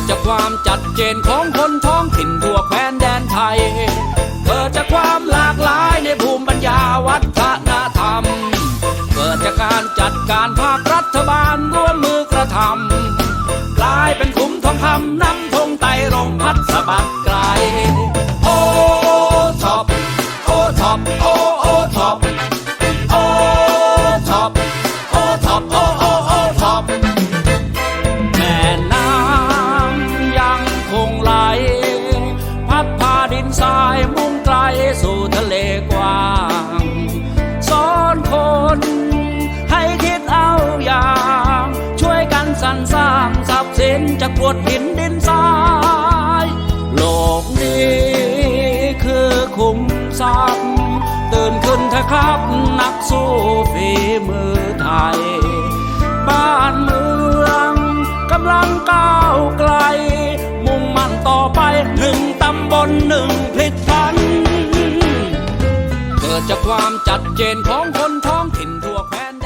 ดจากความจัดเจนของคนท้องถิ่นทั่วแคว้นแดนไทย เกิดจากความหลากหลายในภูมิปัญญาวัฒนธรรม เกิดจากการจัดการภาครัฐบาลร่วมมือกระทำกลายเป็นคุ้มทองคำนำธงไตรรงพัดสะบัดไกล โอ้ท็อป โอ้ท็อป โอ้โอ้ท็อป พายมุ่งไกลสู่ทะเลกว้างสอนคนให้คิดเอาอย่าง ช่วยกันสรรสร้างทรัพย์สินจากกรวดหินดินทราย โลกนี้คือคุ้มทรัพย์ตื่นขึ้นเถอะครับนักสู้ฝีมือไทย บ้านเมืองกำลังก้าวไกล มุ่งมั่นต่อไปหนึ่งตำบลหนึ่ง จากความจัดเจนของคนท้องถิ่นทั่วแคว้น